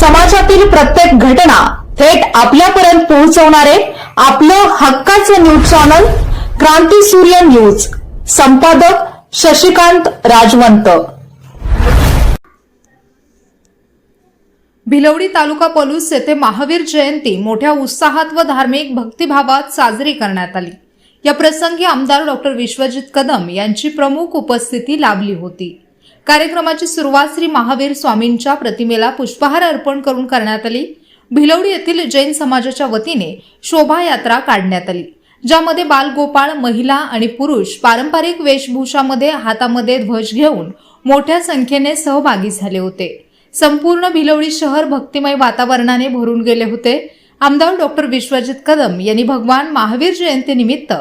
समाजातील प्रत्येक घटना थेट आपल्यापर्यंत पोहोचवणारे आपलं हक्काचं न्यूज चॅनल क्रांती सूर्य न्यूज. संपादक शशिकांत राजवंत. भिलवडी तालुका पलूस येथे महावीर जयंती मोठ्या उत्साहात व धार्मिक भक्तिभावात साजरी करण्यात आली. या प्रसंगी आमदार डॉक्टर विश्वजित कदम यांची प्रमुख उपस्थिती लाभली होती. कार्यक्रमाची सुरुवात श्री महावीर स्वामींच्या प्रतिमेला पुष्पहार अर्पण करून करण्यात आली. भिलवडी येथील जैन समाजाच्या वतीने शोभायात्रा काढण्यात आली. ज्यामध्ये बालगोपाळ महिला आणि पुरुष पारंपरिक वेशभूषामध्ये हातामध्ये ध्वज घेऊन मोठ्या संख्येने सहभागी झाले होते. संपूर्ण भिलवडी शहर भक्तिमय वातावरणाने भरून गेले होते. आमदार डॉक्टर विश्वजित कदम यांनी भगवान महावीर जयंतीनिमित्त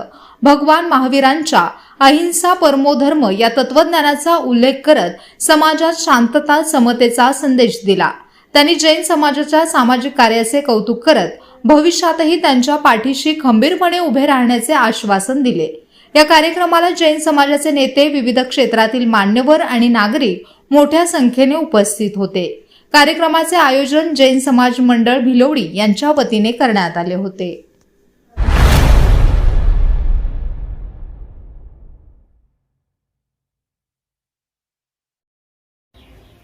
भगवान महावीरांच्या अहिंसा परमोधर्म या तत्वज्ञानाचा उल्लेख करत समाजात शांतता समतेचा संदेश दिला. त्यांनी जैन समाजाच्या सामाजिक कार्याचे कौतुक करत भविष्यातही त्यांच्या पाठीशी खंबीरपणे उभे राहण्याचे आश्वासन दिले. या कार्यक्रमाला जैन समाजाचे नेते विविध क्षेत्रातील मान्यवर आणि नागरिक मोठ्या संख्येने उपस्थित होते. कार्यक्रमाचे आयोजन जैन समाज मंडळ भिलोडी यांच्या वतीने करण्यात आले होते.